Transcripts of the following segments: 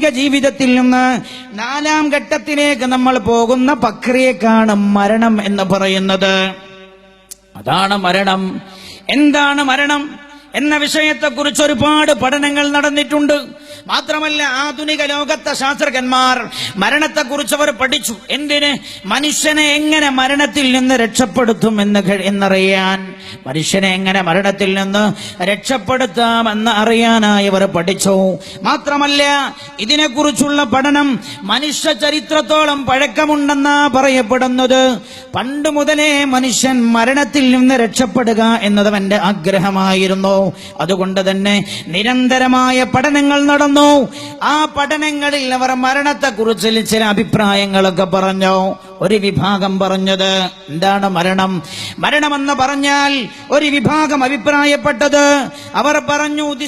ആധുനിക ജീവിതത്തിൽ നിന്ന് നാലാം ഘട്ടത്തിലേക്ക് നമ്മൾ പോകുന്ന പ്രക്രിയക്കാണ് മരണം എന്ന് പറയുന്നത്. അതാണ് മരണം. എന്താണ് മരണം? എന്ന വിഷയത്തെക്കുറിച്ച് ഒരുപാട് പഠനങ്ങൾ നടന്നിട്ടുണ്ട്. മാത്രമല്ല ആധുനിക ലോകത്തെ ശാസ്ത്രജ്ഞന്മാർ മരണത്തെക്കുറിച്ച് അവർ പഠിച്ചു. എന്തിന്? മനുഷ്യനെ എങ്ങനെ മരണത്തിൽ നിന്ന് രക്ഷപ്പെടുത്തും എന്ന് എന്നറിയാൻ. മനുഷ്യനെ എങ്ങനെ മരണത്തിൽ നിന്ന് രക്ഷപ്പെടുത്താം എന്ന് അറിയാനായി അവർ പഠിച്ചു. മാത്രമല്ല ഇതിനെക്കുറിച്ചുള്ള പഠനം മനുഷ്യ ചരിത്രത്തോളം പഴക്കമുണ്ടെന്നാ പറയപ്പെടുന്നത്. പണ്ട് മുതലേ മനുഷ്യൻ മരണത്തിൽ നിന്ന് രക്ഷപ്പെടുക എന്നത് അവന്റെ ആഗ്രഹമായിരുന്നു. അതുകൊണ്ട് തന്നെ നിരന്തരമായ പഠനങ്ങൾ നടന്നു. ആ പഠനങ്ങളിൽ അവർ മരണത്തെക്കുറിച്ച് ചില അഭിപ്രായങ്ങളൊക്കെ പറഞ്ഞു. ഒരു വിഭാഗം പറഞ്ഞത് എന്താണ് മരണം? മരണമെന്ന് പറഞ്ഞാൽ ഒരു വിഭാഗം അഭിപ്രായപ്പെട്ടത്. അവർ പറഞ്ഞു the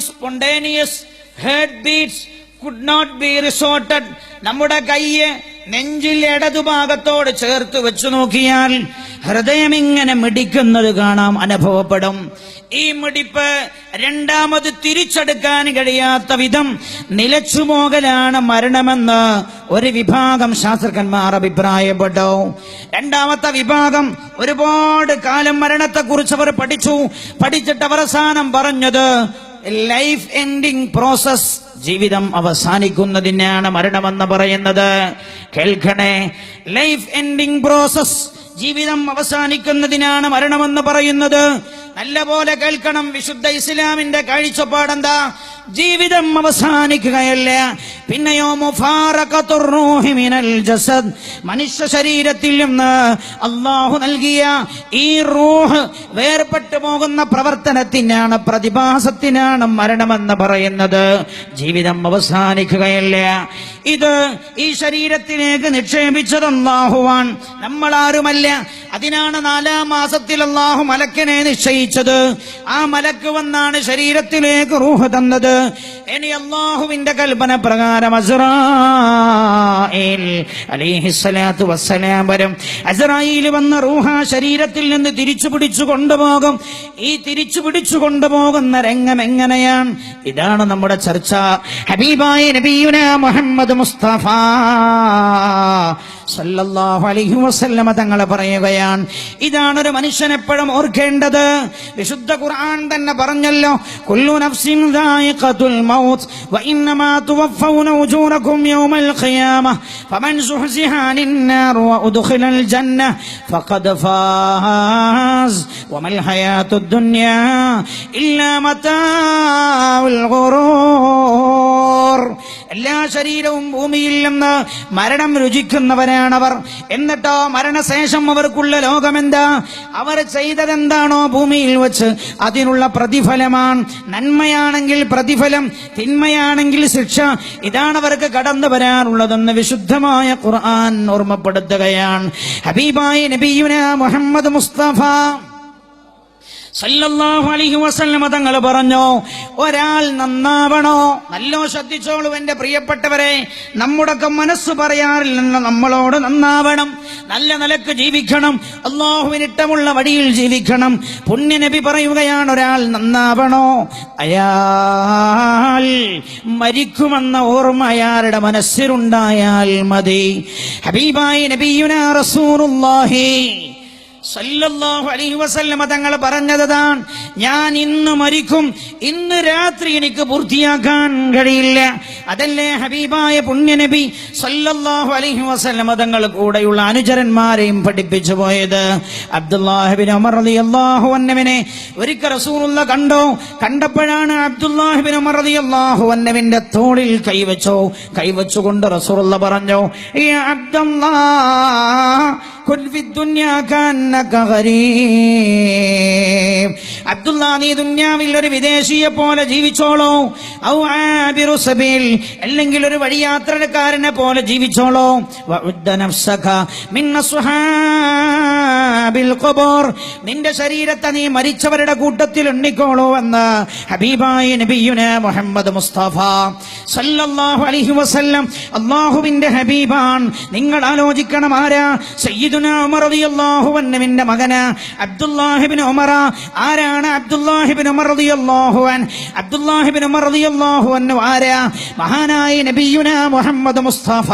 heart beats could not be resorted നമ്മുടെ കയ്യ് നെഞ്ചിൽ ഇടതുഭാഗത്തോട് ചേർത്ത് വെച്ചു നോക്കിയാൽ ഹൃദയം ഇങ്ങനെ മിടിക്കുന്നത് കാണാം അനുഭവപ്പെടും. ഈ മിടിപ്പ് രണ്ടാമത് തിരിച്ചെടുക്കാൻ കഴിയാത്ത വിധം നിലച്ചുപോകലാണ് മരണമെന്ന് ഒരു വിഭാഗം ശാസ്ത്രജ്ഞന്മാർ അഭിപ്രായപ്പെട്ടു. രണ്ടാമത്തെ വിഭാഗം ഒരുപാട് കാലം മരണത്തെക്കുറിച്ച് അവർ പഠിച്ചു. പഠിച്ചിട്ട് അവസാനം പറഞ്ഞത് ലൈഫ് എൻഡിങ് പ്രോസസ് ജീവിതം അവസാനിക്കുന്നതിനാണ് മരണമെന്ന് പറയുന്നത്. കേൾക്കണേ? ലൈഫ് എൻഡിങ് പ്രോസസ് ജീവിതം അവസാനിക്കുന്നതിനാണ് മരണമെന്ന് പറയുന്നത്. നല്ല പോലെ കേൾക്കണം. വിശുദ്ധ ഇസ്ലാമിന്റെ കാഴ്ചപ്പാടെന്താ? ജീവിതം അവസാനിക്കുകയല്ല? പിന്നെയോ മിനൽ ജസദ്. മനുഷ്യ ശരീരത്തിൽ നിന്ന് അള്ളാഹു നൽകിയ ഈ റൂഹ് വേർപെട്ടു പോകുന്ന പ്രവർത്തനത്തിനാണ് പ്രതിഭാസത്തിനാണ് മരണമെന്ന് പറയുന്നത്. ജീവിതം അവസാനിക്കുകയല്ല? ഇത് ഈ ശരീരത്തിലേക്ക് നിക്ഷേപിച്ചത് അള്ളാഹുവാൻ നമ്മൾ ആരുമല്ല അതിനാണ് നാലാം മാസത്തിൽ അള്ളാഹു മലക്കിനെ നിശ്ചയിച്ചത്. ആ മലക്ക് വന്നാണ് ശരീരത്തിലേക്ക് റൂഹ് തന്നത്. ഇനി അള്ളാഹുവിന്റെ കൽപ്പന പ്രകാരം അലിഹിസ്സലാത്തു വസ്സലാം വരും അസറായിൽ വന്ന റൂഹ ശരീരത്തിൽ നിന്ന് തിരിച്ചു പിടിച്ചു കൊണ്ടുപോകും. ഈ തിരിച്ചു പിടിച്ചു കൊണ്ടുപോകുന്ന രംഗം എങ്ങനെയാണ്? ഇതാണ് നമ്മുടെ ചർച്ച. ഹബീബായ നബീന മുഹമ്മദ് മുസ്തഫ. സല്ലല്ലാഹു അലൈഹി വസല്ലമ പറയുകയാണ്. ഇതാണ് ഒരു മനുഷ്യൻ എപ്പോഴും ഓർക്കേണ്ടത്. വിശുദ്ധ ഖുർആൻ തന്നെ പറഞ്ഞല്ലോ കുല്ലു നഫ്സിൻ എല്ലാ ശരീരവും ഭൂമിയിൽ നിന്ന് മരണം രുചിക്കുന്നവരാണവർ എന്നിട്ടോ മരണശേഷം അവർക്കുള്ള ലോകമെന്താ? അവർ ചെയ്തതെന്താണോ ഭൂമിയിൽ വച്ച് അതിനുള്ള പ്രതിഫലമാണ്. നന്മയാണെങ്കിൽ പ്രതിഫലം തിന്മയാണെങ്കിൽ ശിക്ഷ. ഇതാണ് അവർക്ക് കടന്നു വരാനുള്ളതെന്ന് വിശുദ്ധമായ ഖുർആൻ ഓർമ്മപ്പെടുത്തുകയാണ്. ഹബീബായ നബിയുന മുഹമ്മദ് മുസ്തഫ. സല്ലല്ലാഹു അലൈഹി തങ്ങൾ പറഞ്ഞു ഒരാൾ നന്നാവണോ? നല്ലോ ശ്രദ്ധിച്ചോളൂ എന്റെ പ്രിയപ്പെട്ടവരെ നമ്മുടെയൊക്കെ മനസ്സ് പറയാറില്ലെന്ന് നമ്മളോട് നന്നാവണം നല്ല നിലയ്ക്ക് ജീവിക്കണം അള്ളാഹുവിനിട്ടമുള്ള വഴിയിൽ ജീവിക്കണം. പുണ്യനബി പറയുകയാണ് ഒരാൾ നന്നാവണോ? അയാൾ മരിക്കുമെന്ന ഓർമ്മ അയാളുടെ മനസ്സിലുണ്ടായാൽ മതി. ഹബീബായി നബിയുന റസൂലുള്ളാഹി സല്ലല്ലാഹു അലൈഹി വസല്ലമ തങ്ങൾ പറഞ്ഞതാണ് ഞാൻ ഇന്ന് മരിക്കും ഇന്ന് രാത്രി എനിക്ക് പൂർത്തിയാക്കാൻ കഴിയില്ല. അതല്ലേ ഹബീബായ പുണ്യനബി സല്ലല്ലാഹു അലൈഹി വസല്ലമ തങ്ങൾ കൂടെയുള്ള അനുചരന്മാരെയും പഠിപ്പിച്ചു പോയത്. അബ്ദുല്ലാഹിബിൻ ഉമർ റളിയല്ലാഹു അൻഹുവിനെ ഒരിക്കൽ റസൂലുള്ള കണ്ടോ? കണ്ടപ്പോഴാണ് അബ്ദുല്ലാഹിബിൻ ഉമർ റളിയല്ലാഹു അൻഹുവിന്റെ തോളിൽ കൈവച്ചോ? കൈവച്ചുകൊണ്ട് റസൂലുള്ള പറഞ്ഞു ഈ അബ്ദുല്ലാഹ് കുൻ ഫി ദുനിയാ കന്നക ഗരീബ്. അബ്ദുള്ള നീ ദുന്യാവിൽ ഒരു വിദേശിയെ പോലെ ജീവിച്ചോളോ. ഔ ആബിറു സബീൽ. അല്ലെങ്കിൽ ഒരു വഴിയാത്രക്കാരനെ പോലെ ജീവിച്ചോളോ. വഉദ്ദ നഫ്സക മിൻ അസ്ഹാബിൽ ഖബർ. നിന്റെ ശരീരത്തെ നീ മരിച്ചവരുടെ കൂട്ടത്തിൽ എണ്ണിക്കോളൂ എന്ന് ഹബീബായ നബിയുന മുഹമ്മദ് മുസ്തഫ സല്ലല്ലാഹു അലൈഹി വസല്ലം. അള്ളാഹുവിന്റെ ഹബീബാൻ നിങ്ങൾ ആലോചിക്കണം ആരാ? സയ്യിദ് ഉമർ റളിയല്ലാഹു അൻഹുവിന്റെ മകന് അബ്ദുല്ലാഹിബിൻ ഉമറ. ആരാണ് അബ്ദുല്ലാഹിബിൻ ഉമർ റളിയല്ലാഹു അൻ അബ്ദുല്ലാഹിബിൻ ഉമർ റളിയല്ലാഹു അൻഹു ആരാ? മഹാനായ നബിയുന മുഹമ്മദ് മുസ്തഫ.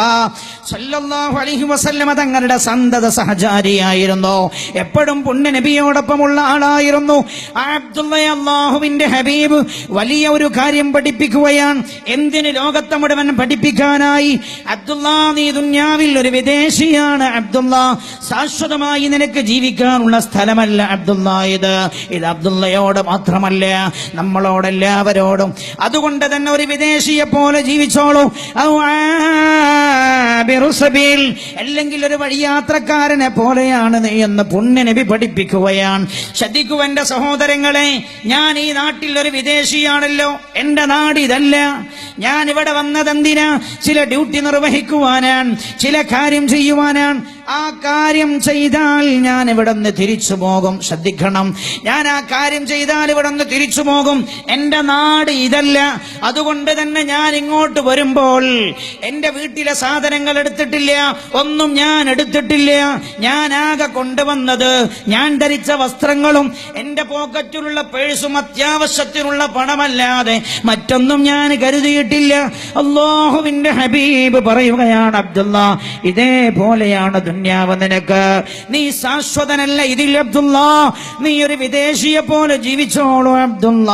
സല്ലല്ലാഹു അലൈഹി വസല്ലമ തങ്ങളുടെ സന്തത സഹചാരിയായിരുന്നു. എപ്പോഴും പുണ്യ നബിയോടൊപ്പമുള്ള ആളായിരുന്നു. അബ്ദുള്ള അള്ളാഹുവിന്റെ ഹബീബ് വലിയ ഒരു കാര്യം പഠിപ്പിക്കുകയാണ്. എന്തിന് ലോകത്തെ മുഴുവൻ പഠിപ്പിക്കാനായി? അബ്ദുള്ള നീ ദുന്യാവിൽ ഒരു വിദേശിയാണ് അബ്ദുള്ള. ശാശ്വതമായി നിനക്ക് ജീവിക്കാനുള്ള സ്ഥലമല്ല അബ്ദുള്ള ഇത് ഇത് അബ്ദുള്ളയോട് മാത്രമല്ല നമ്മളോടെല്ലാവരോടും അതുകൊണ്ട് തന്നെ ഒരു വിദേശിയെ പോലെ ജീവിച്ചോളൂ. അല്ലെങ്കിൽ ഒരു വഴിയാത്രക്കാരനെ പോലെയാണ് നീ എന്ന് പുണ്യനബി പഠിപ്പിക്കുകയാണ്. ശ്രദ്ധിക്കൂ എന്റെ സഹോദരങ്ങളെ ഞാൻ ഈ നാട്ടിൽ ഒരു വിദേശിയാണല്ലോ. എന്റെ നാട് ഇതല്ല. ഞാൻ ഇവിടെ വന്നതെന്തിനാ ചില ഡ്യൂട്ടി നിർവഹിക്കുവാനാണ് ചില കാര്യം ചെയ്യുവാനാണ്. ആ കാര്യം ചെയ്താൽ ഞാൻ ഇവിടെ നിന്ന് തിരിച്ചു പോകും. ശ്രദ്ധിക്കണം. ഞാൻ ആ കാര്യം ചെയ്താൽ ഇവിടെ നിന്ന് തിരിച്ചു പോകും. എന്റെ നാട് ഇതല്ല. അതുകൊണ്ട് തന്നെ ഞാൻ ഇങ്ങോട്ട് വരുമ്പോൾ എന്റെ വീട്ടിലെ സാധനങ്ങൾ എടുത്തിട്ടില്ല. ഒന്നും ഞാൻ എടുത്തിട്ടില്ല. ഞാൻ ആകെ കൊണ്ടുവന്നത് ഞാൻ ധരിച്ച വസ്ത്രങ്ങളും എന്റെ പോക്കറ്റിലുള്ള പേഴ്സും അത്യാവശ്യത്തിനുള്ള പണമല്ലാതെ മറ്റൊന്നും ഞാൻ കരുതിയിട്ടില്ല. അള്ളാഹുവിന്റെ ഹബീബ് പറയുകയാണ് അബ്ദുള്ള ഇതേപോലെയാണ് ദുന്യാവ് നിനക്ക്. നീ ശാശ്വതനല്ല ഇതിൽ അബ്ദുള്ള നീ ഒരു വിദേശിയെ പോലെ ജീവിച്ചോളൂ അബ്ദുള്ള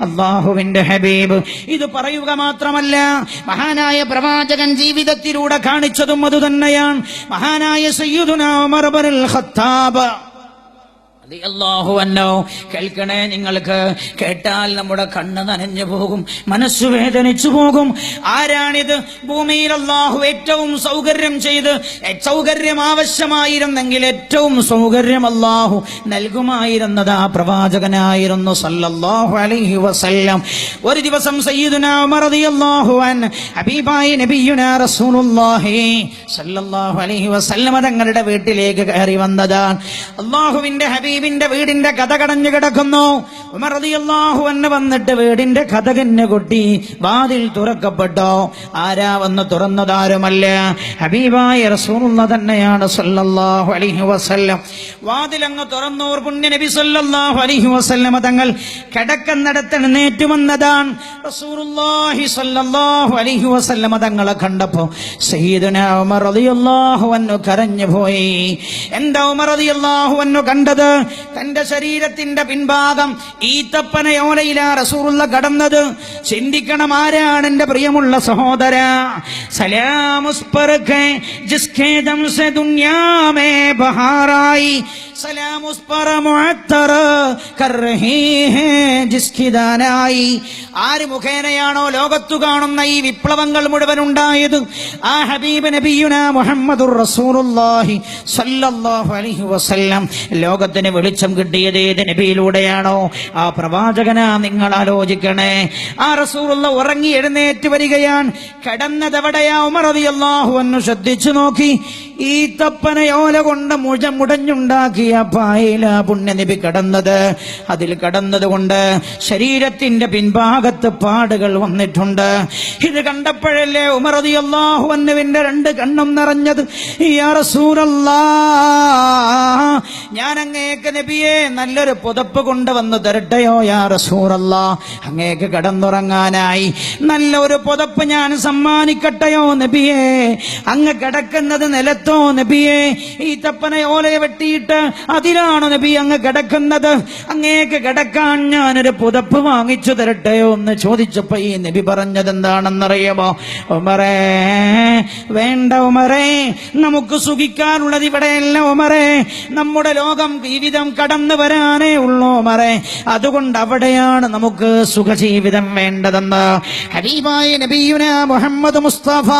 അള്ളാഹുവിന്റെ ഹബീബ്. ഇത് പറയുക മാത്രമല്ല മഹാനായ പ്രവാചകൻ ജീവിതത്തിലൂടെ കാണിച്ചതും അതുതന്നെയാണ്. മഹാനായ സയ്യുദുന ഉമർ ഖത്താബ്. കേൾക്കണേ നിങ്ങൾക്ക്. കേട്ടാൽ നമ്മുടെ കണ്ണ് നനഞ്ഞു പോകും. മനസ്സ് വേദനിച്ചു പോകും. ആരാണിത്? ഭൂമിയിൽ അള്ളാഹു ഏറ്റവും സൗകര്യം ചെയ്ത് സൗകര്യം ആവശ്യമായിരുന്നെങ്കിൽ ഏറ്റവും സൗകര്യം അള്ളാഹു നൽകുമായിരുന്നത് ആ പ്രവാചകനായിരുന്നു സല്ലല്ലാഹു അലൈഹി വസല്ലം. ഒരു ദിവസം സയ്യിദുന ഉമർ റളിയല്ലാഹു അൻ ഹബീബായ റസൂലുള്ളാഹി സല്ലല്ലാഹു അലൈഹി വസല്ലം തങ്ങളുടെ വീട്ടിലേക്ക് കയറി വന്നതാണ് അള്ളാഹുവിന്റെ ഹബീബിന്റെ വീടിന്റെ കഥ കടഞ്ഞു കിടക്കുന്നു. ഉമർ റളിയല്ലാഹു അൻഹു വന്നിട്ട് വീടിന്റെ കഥകന്നെ കൊട്ടി വാതിൽ തുറക്കപ്പെട്ടോ. ആരാ വന്ന് തുറന്നതാരുമല്ല ഹബീബായ റസൂലുള്ള തന്നെയാണ് സല്ലല്ലാഹു അലൈഹി വസല്ലം. വാതിൽ അങ്ങ് തുറന്നോർ പുണ്യ നബി സല്ലല്ലാഹു അലൈഹി വസല്ലം തങ്ങൾ കിടക്കുന്നിടത്ത് എഴുന്നേറ്റ് വന്നതാണ്. റസൂലുള്ളാഹി സല്ലല്ലാഹു അലൈഹി വസല്ലം തങ്ങളെ കണ്ടപ്പോ സയ്യിദുന ഉമർ റളിയല്ലാഹു അൻഹു കരഞ്ഞു പോയി. എന്താ ഉമർ റളിയല്ലാഹു അൻഹു കണ്ടത്? തന്റെ ശരീരത്തിന്റെ പിൻഭാഗം ഈത്തപ്പനയോലയിലാ റസൂറുള്ള കടന്നത്. ചിന്തിക്കണം ആരാണ് എന്റെ പ്രിയമുള്ള സഹോദര? സലാമുസ്പർഖേ ജിസ്ഖേ ദംസ ദുനിയാമേ ബഹാറായി. السلام اس پر معطر کر رہی ہیں جس کی دانائی ആര് മുഖേനയാണോ ലോകത്തു കാണുന്ന ഈ വിപ്ലവങ്ങൾ മുഴുവൻ ഉണ്ടായത്? ആ ഹബീബ് നബിയുന മുഹമ്മദുർ റസൂലുള്ളാഹി സല്ലല്ലാഹു അലൈഹി വസല്ലം. ലോകത്തിന് വെളിച്ചം കിട്ടിയത് ഏത് നബിയിലൂടെയാണോ? ആ പ്രവാചകനാ നിങ്ങൾ ആലോചിക്കണേ. ആ റസൂലുള്ള ഉറങ്ങി എഴുന്നേറ്റ് വരികയാണ്. കിടന്നതെവിടെയാ ഉമർ റളിയല്ലാഹു അൻഹു ശ്രദ്ധിച്ചു നോക്കി. ഈ തപ്പനയോല കൊണ്ട് മുഴ മുടഞ്ഞുണ്ടാക്കിയ പായയില പുണ്യനിധി കടന്നത്. അതിൽ കടന്നതുകൊണ്ട് ശരീരത്തിന്റെ പിൻഭാഗത്ത് പാടുകൾ വന്നിട്ടുണ്ട്. ഇത് കണ്ടപ്പോഴല്ലേ ഉമറതി അള്ളാഹുവിന്റെ രണ്ട് കണ്ണും നിറഞ്ഞത്. ഞാൻ അങ്ങേക്ക് നബിയെ നല്ലൊരു പുതപ്പ് കൊണ്ടുവന്ന് തരട്ടെയോ യാ റസൂലല്ലാ അങ്ങേക്ക് കടന്നുറങ്ങാനായി. നല്ലൊരു പുതപ്പ് ഞാൻ സമ്മാനിക്കട്ടെയോ നബിയെ? അങ്ങ് കിടക്കുന്നത് നിലത്തോ നബിയെ? ഈ തപ്പനെ ഓലയെ വെട്ടിയിട്ട് അതിലാണോ നബി അങ്ങ് കിടക്കുന്നത്. അങ്ങേക്ക് കിടക്കാൻ ഞാനൊരു പുതപ്പ് വാങ്ങിച്ചു തരട്ടെയോ എന്ന് ചോദിച്ചപ്പോ ഈ നബി പറഞ്ഞത് എന്താണെന്നറിയാമോ ഉമറേ വേണ്ട ഉമറേ നമുക്ക് സുഖിക്കാനുള്ളത് ഇവിടെയല്ല ഉമറേ. നമ്മുടെ ലോകം ജീവിതം കടന്നു വരാനേ ഉള്ളൂ ഉമറേ. അതുകൊണ്ട് അവിടെയാണ് നമുക്ക് സുഖജീവിതം വേണ്ടതെന്ന്. ഹബീബായ നബിയുന മുഹമ്മദ് മുസ്തഫ.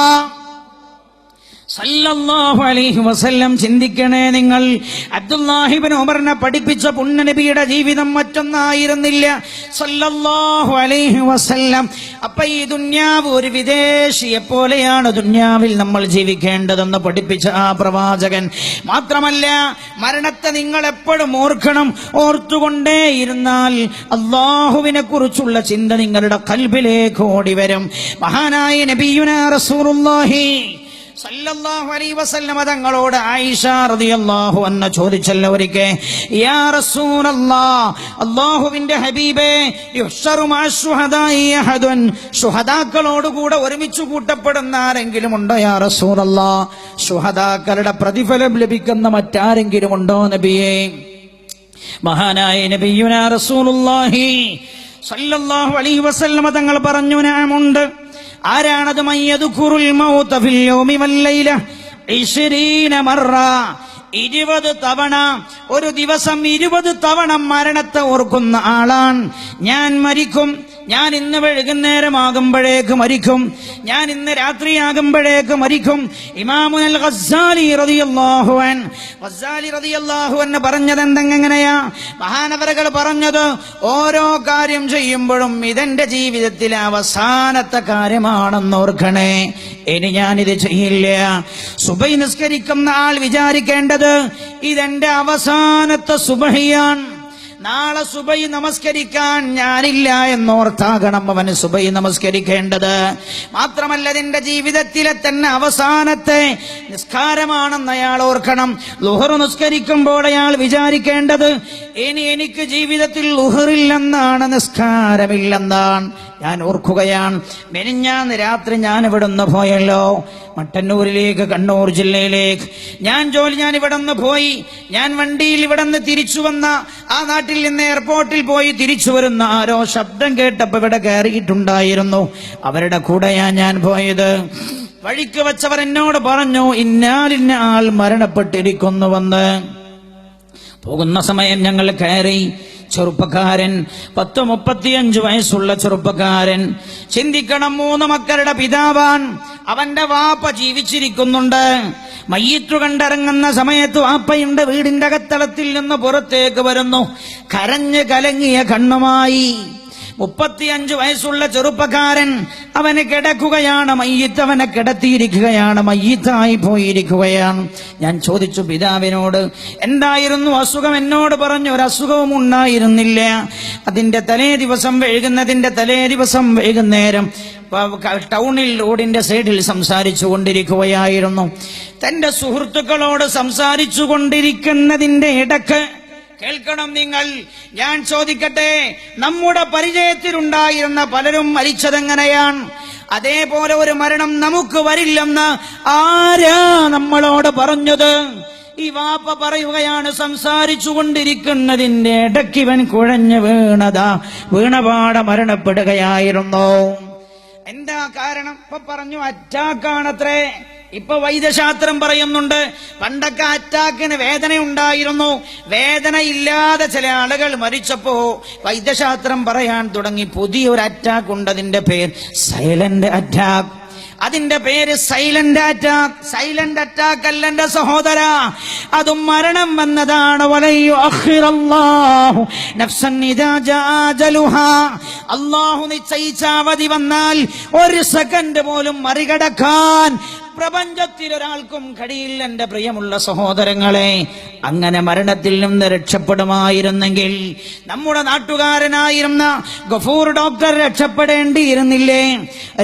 അലൈഹി വസല്ലം ചിന്തിക്കണേ നിങ്ങൾ. അബ്ദുല്ലാഹിബിൻ ഉമറിനെ പഠിപ്പിച്ച പുണ്യനബിയുടെ ജീവിതം മറ്റൊന്നായിരുന്നില്ല. സല്ലല്ലാഹു അലൈഹി വസല്ലം. അപ്പൊ ഈ ദുന്യാവ് ഒരു വിദേശിയെ പോലെയാണ് ദുന്യാവിൽ നമ്മൾ ജീവിക്കേണ്ടതെന്ന് പഠിപ്പിച്ച ആ പ്രവാചകൻ. മാത്രമല്ല മരണത്തെ നിങ്ങൾ എപ്പോഴും ഓർക്കണം. ഓർത്തുകൊണ്ടേ ഇരുന്നാൽ അള്ളാഹുവിനെ കുറിച്ചുള്ള ചിന്ത നിങ്ങളുടെ കൽബിലേക്ക് ഓടി വരും മഹാനായ നബിയുന റസൂലുള്ളാഹി സല്ലല്ലാഹു അലൈഹി വസല്ലമ തങ്ങളോട് ആയിഷ റളിയല്ലാഹു അൻഹ ചോദിച്ചല്ലോ ഒരിക്കൽ യാ റസൂലല്ലാഹ് അല്ലാഹുവിന്റെ ഹബീബേ യുഹ്ശറു മഅ ശുഹദാഇ അഹദുൻ. ശുഹദാക്കളോട് കൂടെ ഒരുമിച്ച് കൂട്ടപ്പെടുന്ന ആരെങ്കിലും ഉണ്ടോ യാ റസൂലല്ലാഹ് ശുഹദാക്കളുടെ പ്രതിഫലം ലഭിക്കുന്ന മറ്റാരെങ്കിലും ഉണ്ടോ നബിയേ? മഹാനായ നബിയുന റസൂലുള്ളാഹി സല്ലല്ലാഹു അലൈഹി വസല്ലമ തങ്ങൾ പറഞ്ഞു നാമുണ്ട്. ആരാണത് മയ്യദുഖുറുൽ മൗത ഫിൽ യൗമി വൽ ലൈല? 20 മറ. ഇരുപത് തവണ ഒരു ദിവസം ഇരുപത് തവണ മരണത്തെ ഓർക്കുന്ന ആളാണ്. ഞാൻ മരിക്കും ഞാൻ ഇന്ന് വൈകുന്നേരമാകുമ്പോഴേക്ക് മരിക്കും. ഞാൻ ഇന്ന് രാത്രിയാകുമ്പോഴേക്ക് മരിക്കും. റളിയല്ലാഹു അൻ ഖസ്സാലി റളിയല്ലാഹു അൻ പറഞ്ഞത് എന്തെങ്ങനെയാ മഹാനവരകൾ പറഞ്ഞത് ഓരോ കാര്യം ചെയ്യുമ്പോഴും ഇതെന്റെ ജീവിതത്തിലെ അവസാനത്തെ കാര്യമാണെന്ന് ഓർക്കണേ. ഇനി ഇത് ചെയ്യില്ല. സുബൈ നിസ്കരിക്കുന്ന ആൾ വിചാരിക്കേണ്ടത് ഇതെന്റെ അവസാനത്തെ സുബഹിയാണ്. നാളെ സുബൈ നമസ്കരിക്കാൻ ഞാനില്ല എന്നോർത്താകണം അവന് സുബൈ നമസ്കരിക്കേണ്ടത്. മാത്രമല്ല നിന്റെ ജീവിതത്തിലെ തന്നെ അവസാനത്തെ നിസ്കാരമാണെന്ന് അയാൾ ഓർക്കണം. ലുഹർ നിസ്കരിക്കുമ്പോൾ അയാൾ വിചാരിക്കേണ്ടത് ഇനി എനിക്ക് ജീവിതത്തിൽ ലുഹറില്ലെന്നാണ് നിസ്കാരമില്ലെന്നാണ്. ഞാൻ ഓർക്കുകയാണ്. മെനിഞ്ഞാന്ന് രാത്രി ഞാൻ ഇവിടുന്ന് പോയല്ലോ. മട്ടന്നൂരിലേക്ക് കണ്ണൂർ ജില്ലയിലേക്ക്. ഞാൻ ജോലി ഞാൻ ഇവിടെ നിന്ന് പോയി. ഞാൻ വണ്ടിയിൽ ഇവിടെ നിന്ന് തിരിച്ചു വന്ന ആ നാട്ടിൽ നിന്ന് എയർപോർട്ടിൽ പോയി തിരിച്ചു വരുന്ന ആരോ ശബ്ദം കേട്ടപ്പോ ഇവിടെ കയറിയിട്ടുണ്ടായിരുന്നു. അവരുടെ കൂടെയാ ഞാൻ പോയത്. വഴിക്ക് വെച്ചവർ എന്നോട് പറഞ്ഞു ഇന്നാലിന്ന ആൾ മരണപ്പെട്ടിരിക്കുന്നുവെന്ന് പോകുന്ന സമയം ഞങ്ങൾ കയറി. ചെറുപ്പക്കാരൻ പത്ത് മുപ്പത്തിയഞ്ച് വയസ്സുള്ള ചെറുപ്പക്കാരൻ. ചിന്തിക്കണം മൂന്ന് മക്കളുടെ പിതാവാൻ അവന്റെ വാപ്പ ജീവിച്ചിരിക്കുന്നുണ്ട്. മയ്യത്തു കണ്ടിറങ്ങുന്ന സമയത്ത് വാപ്പയുണ്ട് വീടിന്റെ അകത്തളത്തിൽ നിന്ന് പുറത്തേക്ക് വരുന്നു. കരഞ്ഞ് കലങ്ങിയ കണ്ണുമായി. മുപ്പത്തിയഞ്ച് വയസ്സുള്ള ചെറുപ്പക്കാരൻ അവന് കിടക്കുകയാണ് മയ്യത്ത്. അവനെ കിടത്തിയിരിക്കുകയാണ് മയ്യത്തായി പോയിരിക്കുകയാണ്. ഞാൻ ചോദിച്ചു പിതാവിനോട് എന്തായിരുന്നു? അസുഖം എന്നോട് പറഞ്ഞു ഒരു അസുഖവും ഉണ്ടായിരുന്നില്ല. അതിന്റെ തലേ ദിവസം വൈകുന്നതിന്റെ തലേ ദിവസം വൈകുന്നേരം ടൗണിൽ റോഡിന്റെ സൈഡിൽ സംസാരിച്ചു കൊണ്ടിരിക്കുകയായിരുന്നു. തന്റെ സുഹൃത്തുക്കളോട് സംസാരിച്ചു കൊണ്ടിരിക്കുന്നതിന്റെ ഇടയ്ക്ക് കേൾക്കണം നിങ്ങൾ. ഞാൻ ചോദിക്കട്ടെ നമ്മുടെ പരിചയത്തിലുണ്ടായിരുന്ന പലരും മരിച്ചതെങ്ങനെയാണ്? അതേപോലെ ഒരു മരണം നമുക്ക് വരില്ലെന്ന് ആരാ നമ്മളോട് പറഞ്ഞത്? ഈ വാപ്പ പറയുകയാണ് സംസാരിച്ചു കൊണ്ടിരിക്കുന്നതിന്റെ ഇടയ്ക്ക് ഇവൻ കുഴഞ്ഞു വീണതാ. വീണപാട മരണപ്പെടുകയായിരുന്നു. എന്താ കാരണം? ഇപ്പൊ പറഞ്ഞു അറ്റാക്കാണത്രേ. ഇപ്പൊ വൈദ്യശാസ്ത്രം പറയുന്നുണ്ട് പണ്ടൊക്കെ അറ്റാക്കിന് വേദന ഉണ്ടായിരുന്നു. വേദന ഇല്ലാതെ ചില ആളുകൾ മരിച്ചപ്പോ വൈദ്യശാസ്ത്രം പറയാൻ തുടങ്ങി. പുതിയൊരു അറ്റാക്ക് ഉണ്ട് അതിന്റെ പേര് സൈലന്റ് അറ്റാക്ക്. അതിന്റെ പേര് സൈലന്റ് അറ്റാക്ക്. സൈലന്റ് അറ്റാക്ക് അല്ല എന്റെ സഹോദര. അതും മരണം വന്നതാണ്. അള്ളാഹു നിശ്ചയിച്ച അവധി വന്നാൽ ഒരു സെക്കൻഡ് പോലും മറികടക്കാൻ പ്രപഞ്ചത്തിൽ ഒരാൾക്കും കഴിയില്ല എന്റെ പ്രിയമുള്ള സഹോദരങ്ങളെ. അങ്ങനെ മരണത്തിൽ നിന്ന് രക്ഷപ്പെടുമായിരുന്നെങ്കിൽ നമ്മുടെ നാട്ടുകാരനായിരുന്ന ഗഫൂർ ഡോക്ടർ രക്ഷപ്പെടേണ്ടിയിരുന്നില്ലേ?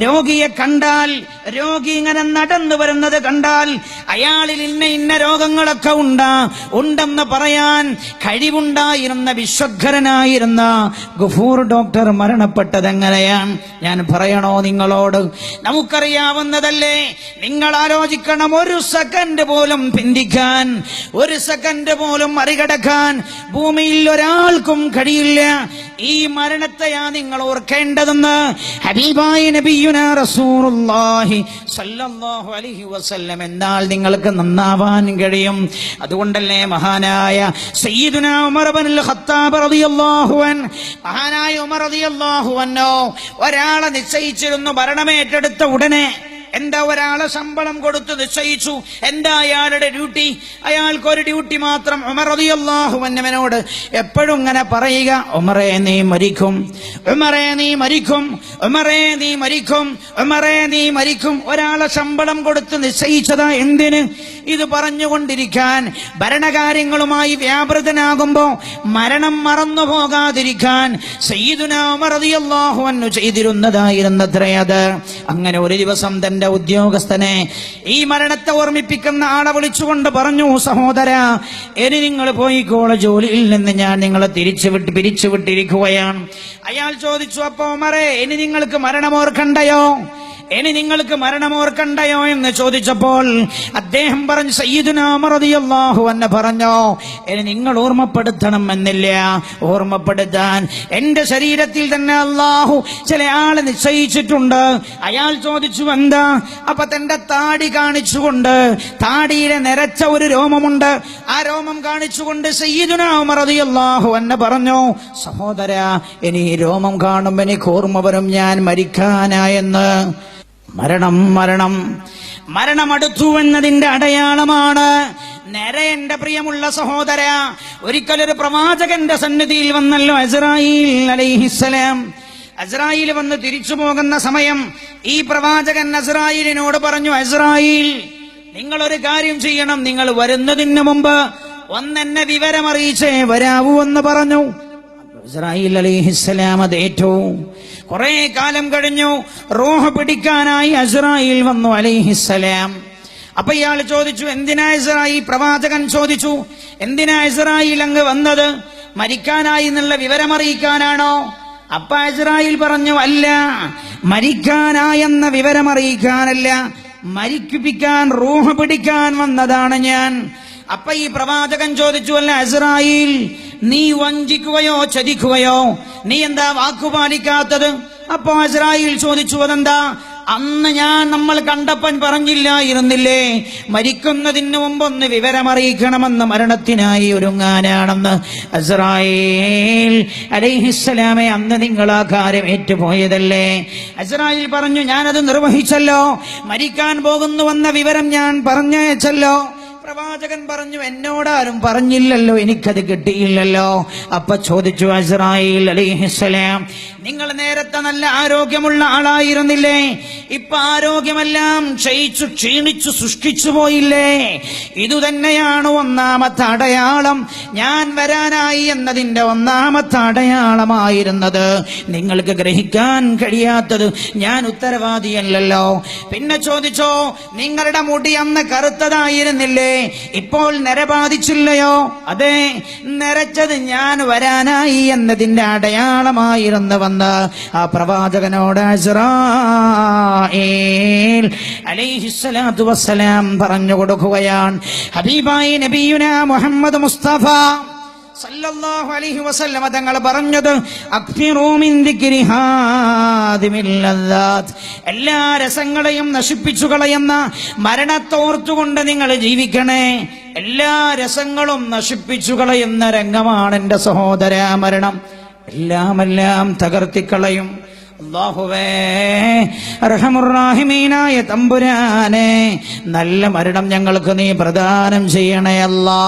രോഗിയെ കണ്ടാൽ രോഗി ഇങ്ങനെ നടന്നു വരുന്നത് കണ്ടാൽ അയാളിൽ ഇന്ന ഇന്ന രോഗങ്ങളൊക്കെ ഉണ്ടാ ഉണ്ടെന്ന് പറയാൻ കഴിവുണ്ടായിരുന്ന വിശ്വഖരനായിരുന്ന ഗഫൂർ ഡോക്ടർ മരണപ്പെട്ടത് എങ്ങനെയാണ്? ഞാൻ പറയണോ നിങ്ങളോട്? നമുക്കറിയാവുന്നതല്ലേ നിങ്ങൾ ആലോചിക്കണം ഒരു സെക്കൻഡ് പോലും പിന്തിക്കാൻ ഒരു സെക്കൻഡ് പോലും മറികടക്കാൻ ഭൂമിയിൽ ഒരാൾക്കും കഴിയില്ല. ഈ മരണത്തെയാ നിങ്ങൾ ഓർക്കേണ്ടതെന്ന് ഹബീബായ നബിയുന റസൂലുള്ളാഹി സല്ലല്ലാഹു അലൈഹി വസല്ലം എന്നാൽ നിങ്ങൾക്ക് നന്നാവാൻ കഴിയും. അതുകൊണ്ടല്ലേ മഹാനായ സയ്യിദുന ഉമർ ഇബ്നുൽ ഖത്താബ് റളിയല്ലാഹു അൻ മഹാനായ ഉമർ റളിയല്ലാഹു അൻഹു ഒരാളെ നിശ്ചയിച്ചിരുന്നു ഭരണമേറ്റെടുത്ത ഉടനെ എന്താ ഒരാളെ ശമ്പളം കൊടുത്ത് നിശ്ചയിച്ചു? എന്താ അയാളുടെ ഡ്യൂട്ടി? അയാൾക്കൊരു ഡ്യൂട്ടി മാത്രം ഉമർ അതിയല്ലാഹു അൻഹുവിനോട് എപ്പോഴും ഇങ്ങനെ പറയുക ഉമറേ നീ മരിക്കും. ഉമറേ നീ മരിക്കും. ഉമറേ നീ മരിക്കും. ഉമറേ നീ മരിക്കും. ഒരാളെ ശമ്പളം കൊടുത്ത് നിശ്ചയിച്ചതാ എന്തിന്? ഇത് പറഞ്ഞുകൊണ്ടിരിക്കാൻ ഭരണകാര്യങ്ങളുമായി വ്യാപൃതനാകുമ്പോ മരണം മറന്നു പോകാതിരിക്കാൻ സയ്യിദുന ഉമർ അൻഹു ചെയ്തിരുന്നതായിരുന്നത്രേ അത്. അങ്ങനെ ഒരു ദിവസം തന്റെ ഗവൺമെന്റിന്റെ ഉദ്യോഗസ്ഥനെ ഈ മരണത്തെ ഓർമ്മിപ്പിക്കുന്ന ആളെ വിളിച്ചുകൊണ്ട് പറഞ്ഞു സഹോദര ഇനി നിങ്ങൾ പോയി കോള ജോലിയിൽ നിന്ന് ഞാൻ നിങ്ങളെ തിരിച്ചു വിട്ട് പിരിച്ചു വിട്ടിരിക്കുകയാണ് അയാൾ ചോദിച്ചു അപ്പോ മറേ ഇനി നിങ്ങൾക്ക് മരണമോർക്കണ്ടയോ? ഇനി നിങ്ങൾക്ക് മരണമോർക്കണ്ടയോ എന്ന് ചോദിച്ചപ്പോൾ അദ്ദേഹം പറഞ്ഞു സയ്യിദുനാമറിയാഹു എന്നെ പറഞ്ഞോ ഇനി നിങ്ങൾ ഓർമ്മപ്പെടുത്തണം എന്നില്ല. ഓർമ്മപ്പെടുത്താൻ എന്റെ ശരീരത്തിൽ തന്നെ അള്ളാഹു ചില ആളെ നിശ്ചയിച്ചിട്ടുണ്ട്. അയാൾ ചോദിച്ചു എന്താ? അപ്പൊ തന്റെ താടി കാണിച്ചുകൊണ്ട് താടിയിലെ നിരച്ച ഒരു രോമമുണ്ട്. ആ രോമം കാണിച്ചുകൊണ്ട് സയ്യിദുനാമറിയാഹു എന്നെ പറഞ്ഞു സഹോദര ഇനി രോമം കാണുമ്പോൾ എനിക്ക് ഓർമ്മ വരും ഞാൻ മരിക്കാനായെന്ന്. മരണം മരണം. മരണമടുത്തു എന്നതിന്റെ അടയാളമാണ് നേരെ എന്റെ പ്രിയമുള്ള സഹോദര. ഒരിക്കലൊരു പ്രവാചകന്റെ സന്നിധിയിൽ വന്നല്ലോ അസ്രായിൽ അലൈഹിസ്സലാം. അസ്രായിൽ വന്ന് തിരിച്ചു പോകുന്ന സമയം ഈ പ്രവാചകൻ അസ്രായിലിനോട് പറഞ്ഞു അസ്രായിൽ ഒരു കാര്യം ചെയ്യണം. നിങ്ങൾ വരുന്നതിന് മുമ്പ് ഒന്നെന്നെ വിവരമറിയിച്ചേ വരാവൂ എന്ന് പറഞ്ഞു. ഇസ്രായേൽ അലൈഹിസ്സലാം അത് ഏറ്റു കുറെ കാലം കഴിഞ്ഞു റൂഹ് പിടിക്കാനായി അസ്രായിൽ വന്നു അലൈഹിസ്സലാം അപ്പൊ ഇയാൾ ചോദിച്ചു എന്തിനാ ഇസ്രായി പ്രവാചകൻ ചോദിച്ചു എന്തിനാ ഇസ്രായിൽ അങ്ങ് വന്നത്? മരിക്കാനായി എന്നുള്ള വിവരമറിയിക്കാനാണോ? അപ്പ ഇസ്രായിൽ പറഞ്ഞു അല്ല മരിക്കാനായെന്ന വിവരമറിയിക്കാനല്ല. മരിക്കുപ്പിക്കാൻ റൂഹ് പിടിക്കാൻ വന്നതാണ് ഞാൻ. അപ്പൊ ഈ പ്രവാചകൻ ചോദിച്ചു അല്ല ഇസ്രായേൽ നീ വഞ്ചിക്കുകയോ ചതിക്കുകയോ? നീ എന്താ വാക്കുപാലിക്കാത്തത് അപ്പോ ഇസ്രായേൽ ചോദിച്ചു അതെന്താ? അന്ന് ഞാൻ നമ്മൾ കണ്ടപ്പൻ പറഞ്ഞില്ലായിരുന്നില്ലേ മരിക്കുന്നതിന് മുമ്പ് ഒന്ന് വിവരമറിയിക്കണമെന്ന് മരണത്തിനായി ഒരുങ്ങാനാണെന്ന് അസ്രായേൽ അലൈഹിസ്സലാമെ അന്ന് നിങ്ങൾ ആ കാര്യം ഏറ്റുപോയതല്ലേ? അസ്രായേൽ പറഞ്ഞു ഞാനത് നിർവഹിച്ചല്ലോ. മരിക്കാൻ പോകുന്നുവെന്ന വിവരം ഞാൻ പറഞ്ഞയച്ചല്ലോ. പ്രവാചകൻ പറഞ്ഞു എന്നോടാരും പറഞ്ഞില്ലല്ലോ എനിക്കത് കിട്ടിയില്ലല്ലോ. അപ്പൊ ചോദിച്ചു അസ്രായിൽ അലിഹിസ്സലാം നിങ്ങൾ നേരത്തെ നല്ല ആരോഗ്യമുള്ള ആളായിരുന്നില്ലേ? ഇപ്പൊ ആരോഗ്യമെല്ലാം ക്ഷയിച്ചു ക്ഷീണിച്ചു സൃഷ്ടിച്ചു പോയില്ലേ? ഇതുതന്നെയാണ് ഒന്നാമത്തെ അടയാളം. ഞാൻ വരാനായി എന്നതിന്റെ ഒന്നാമത്തെ അടയാളമായിരുന്നത് നിങ്ങൾക്ക് ഗ്രഹിക്കാൻ കഴിയാത്തത് ഞാൻ ഉത്തരവാദിയല്ലല്ലോ. പിന്നെ ചോദിച്ചോ നിങ്ങളുടെ മുടി അന്ന് കറുത്തതായിരുന്നില്ലേ? ഇപ്പോൾ നിര ബാധിച്ചില്ലയോ അതെ നിരച്ചത് ഞാൻ വരാനായി എന്നതിന്റെ അടയാളമായിരുന്നു വന്ന് ആ പ്രവാചകനോട് ഇസ്രായേൽ. അലൈഹിസ്സലാത്തു വസ്സലാം പറഞ്ഞു കൊടുക്കുകയാണ്. ഹബീബായി നബിയുന മുഹമ്മദ് മുസ്തഫ സല്ലല്ലാഹു അലൈഹി വസല്ലമ തങ്ങൾ പറഞ്ഞത് എല്ലാ രസങ്ങളെയും നശിപ്പിച്ചു കളയുന്ന മരണത്തോർത്തുകൊണ്ട് നിങ്ങൾ ജീവിക്കണേ. എല്ലാ രസങ്ങളും നശിപ്പിച്ചു കളയുന്ന രംഗമാണ് എന്റെ സഹോദര മരണം. എല്ലാമെല്ലാം തകർത്തിക്കളയും. തമ്പുരാനെ നല്ല മരണം ഞങ്ങൾക്ക് നീ പ്രദാനം ചെയ്യണേ അല്ലാ.